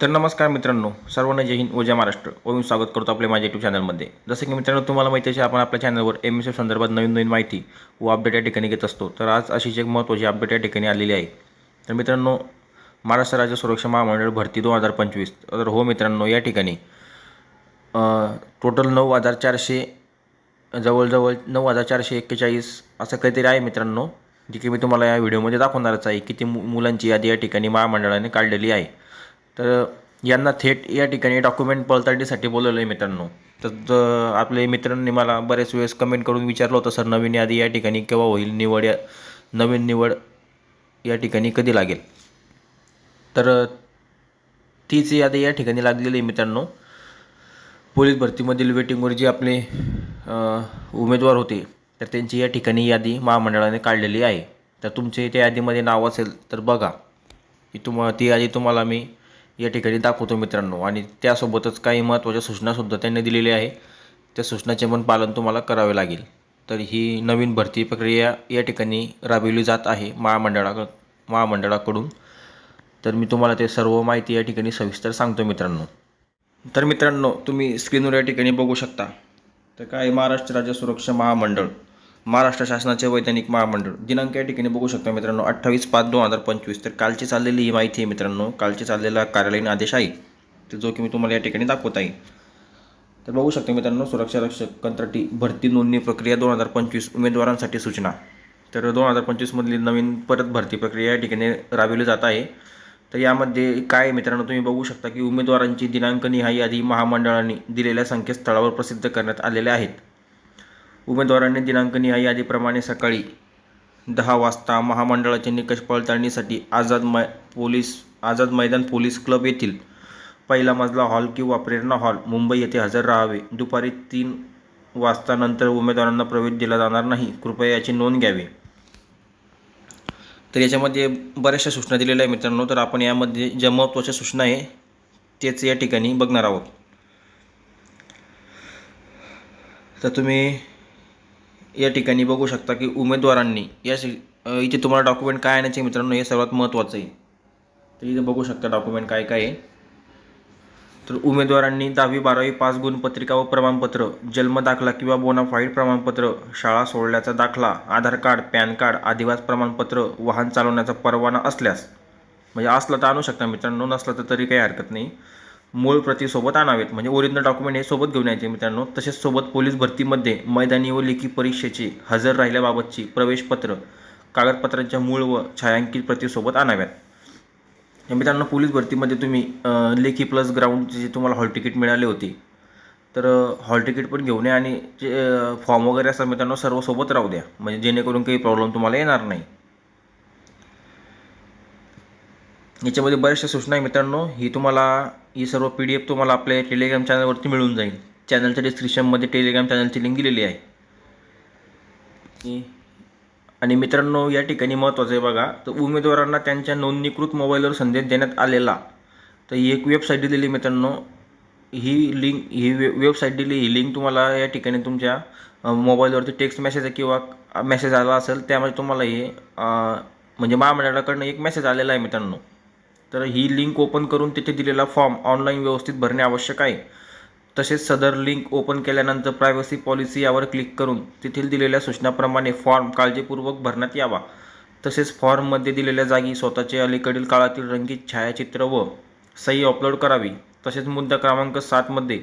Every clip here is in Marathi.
तर नमस्कार मित्रांनो सर्वांना जय हिंद व जय महाराष्ट्र. व मी स्वागत करतो आपल्या माझ्या यूट्यूब चॅनलमध्ये जसं की मित्रांनो तुम्हाला माहिती आहे आपण आपल्या चॅनलवर एम एस एफ संदर्भात नवीन नवीन माहिती व अपडेट या ठिकाणी घेत असतो. तर आज अशीच एक महत्त्वाची अपडेट या ठिकाणी आलेली आहे. तर मित्रांनो महाराष्ट्र राज्य सुरक्षा महामंडळ भरती दोन हजार पंचवीस. तर हो मित्रांनो या ठिकाणी टोटल नऊ हजार चारशे जवळजवळ नऊ हजार चारशे एक्केचाळीस असं काहीतरी आहे मित्रांनो जी की मी तुम्हाला या व्हिडिओमध्ये दाखवणारच आहे किती मु मुलांची यादी या ठिकाणी महामंडळाने काढलेली आहे. तर यांना थेट या ठिकाणी डॉक्युमेंट पडताळणीसाठी बोलवलं आहे मित्रांनो. तर आपले मित्रांनी मला बरेच वेळेस कमेंट करून विचारलं होतं सर नवीन यादी या ठिकाणी केव्हा होईल? निवड या नवीन निवड या ठिकाणी कधी लागेल? तर तीच यादी या ठिकाणी लागलेली आहे मित्रांनो. पोलीस भरतीमधील वेटिंगवर जे आपले उमेदवार होते तर त्यांची या ठिकाणी यादी महामंडळाने काढलेली आहे. तर तुमचे त्या यादीमध्ये नाव असेल तर बघा. की तुम ती यादी तुम्हाला मी या ठिकाणी दाखवतो मित्रांनो. आणि त्यासोबतच काही महत्त्वाच्या सूचनासुद्धा त्यांनी दिलेल्या आहे. त्या सूचनाचे पण पालन तुम्हाला करावे लागेल. तर ही नवीन भरती प्रक्रिया या ठिकाणी राबविली जात आहे महामंडळा महामंडळाकडून. तर मी तुम्हाला ते सर्व माहिती या ठिकाणी सविस्तर सांगतो मित्रांनो. तर मित्रांनो तुम्ही स्क्रीनवर या ठिकाणी बघू शकता. तर काय महाराष्ट्र राज्य सुरक्षा महामंडळ महाराष्ट्र शासनाचे वैज्ञानिक महामंडळ. दिनांक या ठिकाणी बघू शकता मित्रांनो अठ्ठावीस पाच दोन हजार पंचवीस. तर कालची चाललेली ही माहिती आहे मित्रांनो. कालची चाललेला कार्यालयीन आदेश आहे. तर जो की मी तुम्हाला या ठिकाणी दाखवत आहे. तर बघू शकता मित्रांनो सुरक्षा रक्षक कंत्राटी भरती नोंदणी प्रक्रिया दोन हजार पंचवीस उमेदवारांसाठी सूचना. तर दोन हजार पंचवीसमधली नवीन परत भरती प्रक्रिया या ठिकाणी राबविली जात आहे. तर यामध्ये काय आहे मित्रांनो तुम्ही बघू शकता की उमेदवारांची दिनांकनिहाय यादी महामंडळाने दिलेल्या संकेतस्थळावर प्रसिद्ध करण्यात आलेल्या आहेत. उमेदवारांनी दिनांकनिहाय यादीप्रमाणे सकाळी दहा वाजता महामंडळाचे निकष पडताळणीसाठी आझाद मै police Azad Maidan police club येथील पहिला मजला हॉल किंवा प्रेरणा हॉल मुंबई येथे हजर राहावे. दुपारी तीन वाजता नंतर उमेदवारांना प्रवेश दिला जाणार नाही. कृपया याची नोंद घ्यावी. तर याच्यामध्ये बऱ्याचशा सूचना दिलेल्या आहे मित्रांनो. तर आपण यामध्ये ज्या महत्त्वाच्या सूचना आहे तेच या ठिकाणी बघणार आहोत. तर तुम्ही या ठिकाणी बघू शकता की उमेदवारांनी या शि इथे तुम्हाला डॉक्युमेंट काय आणायचे मित्रांनो हे सर्वात महत्त्वाचं आहे. तर इथे बघू शकता डॉक्युमेंट काय काय आहे. तर उमेदवारांनी दहावी बारावी पास गुणपत्रिका व प्रमाणपत्र जन्म दाखला किंवा बोनाफाईड प्रमाणपत्र शाळा सोडल्याचा दाखला आधार कार्ड पॅन कार्ड आदिवास प्रमाणपत्र वाहन चालवण्याचा परवाना असल्यास म्हणजे असलं तर आणू शकता मित्रांनो नसलं तर तरी काही हरकत नाही. मूळ प्रती सोबत आणावेत. म्हणजे ओरिजिनल डॉक्युमेंट हे सोबत घेऊन यायचे मित्रांनो. तसेच सोबत पोलीस भरतीमध्ये मैदानी व लेखी परीक्षेची हजर राहिल्याबाबतची प्रवेशपत्र कागदपत्रांच्या मूळ व छायांकित प्रतीसोबत आणाव्यात. या मित्रांनो पोलीस भरतीमध्ये तुम्ही लेखी प्लस ग्राउंडचे जे तुम्हाला हॉल तिकीट मिळाले होते तर हॉल तिकीट पण घेऊन या आणि जे फॉर्म वगैरे असतात मित्रांनो सर्व सोबत राहू द्या. म्हणजे जेणेकरून काही प्रॉब्लेम तुम्हाला येणार नाही. याच्यामध्ये बऱ्याचशा सूचना आहे मित्रांनो. ही तुम्हाला ही सर्व पी डी एफ तुम्हाला आपल्या टेलिग्राम चॅनलवरती मिळून जाईल. चॅनलच्या डिस्क्रिप्शनमध्ये टेलिग्राम चॅनलची लिंक दिलेली आहे. आणि मित्रांनो या ठिकाणी महत्त्वाचं आहे बघा तर उमेदवारांना त्यांच्या नोंदणीकृत मोबाईलवर संदेश देण्यात आलेला. तर ही एक वेबसाईट दिलेली आहे मित्रांनो. ही लिंक ही वे वेबसाईट दिली ही लिंक तुम्हाला या ठिकाणी तुमच्या मोबाईलवरती टेक्स्ट मेसेज किंवा मेसेज आला असेल त्यामध्ये तुम्हाला हे म्हणजे महामंडळाकडनं एक मेसेज आलेला आहे मित्रांनो. तर ही लिंक ओपन करून तिथे दिलेला फॉर्म ऑनलाईन व्यवस्थित भरणे आवश्यक आहे. तसेच सदर लिंक ओपन केल्यानंतर प्रायव्हसी पॉलिसी यावर क्लिक करून तेथील दिलेल्या सूचनाप्रमाणे फॉर्म काळजीपूर्वक भरण्यात यावा. तसेच फॉर्ममध्ये दिलेल्या जागी स्वतःचे अलीकडील काळातील रंगीत छायाचित्र व सही अपलोड करावी. तसेच मुद्दा क्रमांक सातमध्ये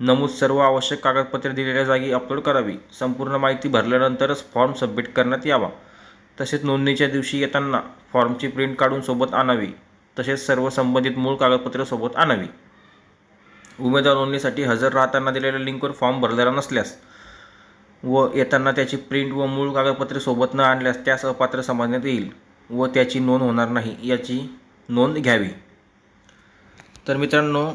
नमूद सर्व आवश्यक कागदपत्रे दिलेल्या जागी अपलोड करावी. संपूर्ण माहिती भरल्यानंतरच फॉर्म सबमिट करण्यात यावा. तसेच नोंदणीच्या दिवशी येताना फॉर्मची प्रिंट काढून सोबत आणावी. तसेच सर्व संबंधित मूळ कागदपत्रे सोबत आणावी. उमेदवार नोंदणीसाठी हजर राहताना दिलेल्या लिंकवर फॉर्म भरलेला नसल्यास व येताना त्याची प्रिंट व मूळ कागदपत्रे सोबत न आणल्यास त्यास अपात्र समजण्यात येईल व त्याची नोंद होणार नाही याची नोंद घ्यावी. तर मित्रांनो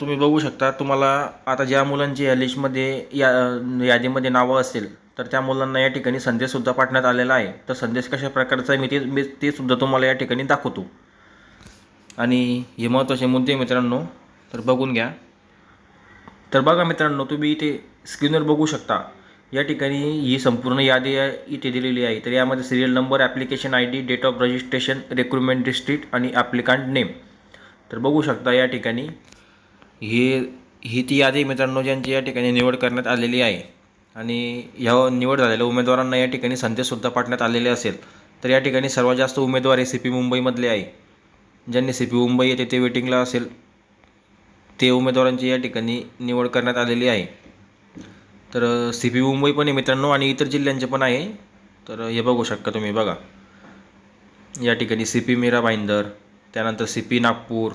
तुम्ही बघू शकता तुम्हाला आता ज्या मुलांची या लिस्टमध्ये या यादीमध्ये नावं असेल तर त्या मुलांना या ठिकाणी संदेशसुद्धा पाठवण्यात आलेला आहे. तर संदेश कशा प्रकारचा आहे मी ते मी ते सुद्धा तुम्हाला या ठिकाणी दाखवतो. आणि हे महत्त्वाचे मुद्दे मित्रांनो तर बघून घ्या. तर बघा मित्रांनो तुम्ही इथे स्क्रीनवर बघू शकता. या ठिकाणी ही संपूर्ण यादी इथे दिलेली आहे. तर यामध्ये serial number application I D date of registration recruitment district आणि ॲप्लिकांट नेम तर बघू शकता या ठिकाणी हे ही ती यादी मित्रांनो ज्यांची या ठिकाणी निवड करण्यात आलेली आहे. आणि ह्या निवड झालेल्या उमेदवारांना या ठिकाणी संदेशसुद्धा पाठवण्यात आलेले असेल. तर या ठिकाणी सर्वात जास्त उमेदवार हे सी पी मुंबईमधले आहे. ज्यांनी सी पी मुंबई येथे ते वेटिंगला असेल ते उमेदवारांची या ठिकाणी निवड करण्यात आलेली आहे. तर सी पी मुंबई पण आहे मित्रांनो आणि इतर जिल्ह्यांचे पण आहे. तर हे बघू शकता तुम्ही बघा. या ठिकाणी सी पी मीरा भाईंदर त्यानंतर सी पी नागपूर.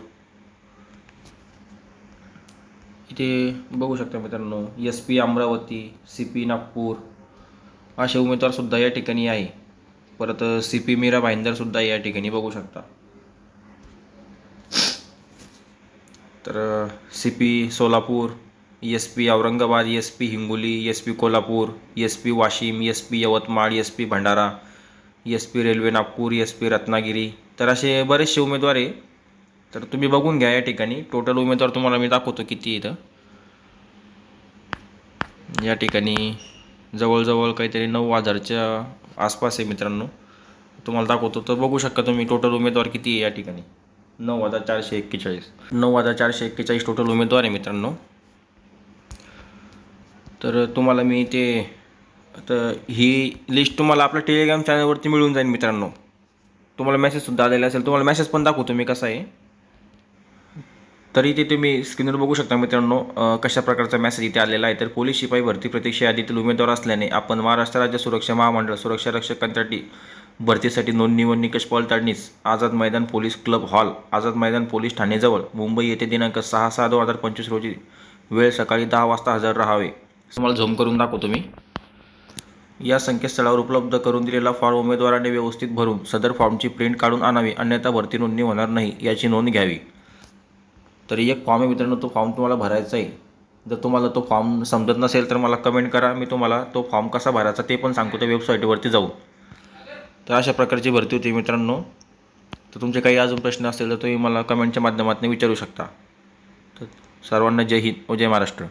इथे बघू शकता मित्रांनो S P Amravati C P Nagpur असे उमेदवारसुद्धा या ठिकाणी आहे. परत सी पी मीरा भाईंदरसुद्धा या ठिकाणी बघू शकता. तर C P Solapur S P Aurangabad S P Hingoli S P Kolhapur S P Washim S P Yavatmal S P Bhandara S P railway Nagpur S P Ratnagiri तर असे बरेचसे उमेदवार आहे. तर तुम्ही बघून घ्या या ठिकाणी. टोटल उमेदवार तुम्हाला मी दाखवतो किती इथं. या ठिकाणी जवळजवळ काहीतरी नऊ हजारच्या आसपास आहे मित्रांनो. तुम्हाला दाखवतो. तर बघू शकता तुम्ही टोटल उमेदवार किती आहे या ठिकाणी. नऊ हजार चारशे एक्केचाळीस. नऊ हजार चारशे एक्केचाळीस टोटल उमेदवार आहे मित्रांनो. तर तुम्हाला मी ते तर ही लिस्ट तुम्हाला आपल्या टेलिग्राम चॅनलवरती मिळून जाईल मित्रांनो. तुम्हाला मेसेजसुद्धा आलेला असेल. तुम्हाला मेसेज पण दाखवतो मी कसा आहे. तरी ते तुम्ही स्क्रीनवर बघू शकता मित्रांनो कशा प्रकारचा मेसेज इथे आलेला आहे. तर पोलीस शिपाई भरती प्रतीक्षा यादीतील उमेदवार असल्याने आपण महाराष्ट्र राज्य सुरक्षा महामंडळ सुरक्षा रक्षक कंत्राटी भरतीसाठी नोंदणी व निकष पडताळणीस Azad Maidan police club hall Azad Maidan police ठाणेजवळ Mumbai येथे दिनांक सहा सहा दोन हजार पंचवीस रोजी वेळ सकाळी दहा वाजता हजर राहावे. तुम्हाला झूम करून दाखवतो मी. या संकेतस्थळावर उपलब्ध करून दिलेला फॉर्म उमेदवाराने व्यवस्थित भरून सदर फॉर्मची प्रिंट काढून आणावी अन्यथा भरती नोंदणी होणार नाही याची नोंद घ्यावी. तर एक फॉर्म आहे मित्रांनो तो फॉर्म तुम्हाला भरायचा आहे. जर तुम्हाला तो फॉर्म समजत नसेल तर मला कमेंट करा मी तुम्हाला तो फॉर्म कसा भरायचा ते पण सांगतो त्या वेबसाईटवरती जाऊन. तर अशा प्रकारची भरती होती मित्रांनो. तर तुमचे काही अजून प्रश्न असतील तर तुम्ही मला कमेंटच्या माध्यमातून विचारू शकता. तर सर्वांना जय हिंद व जय महाराष्ट्र.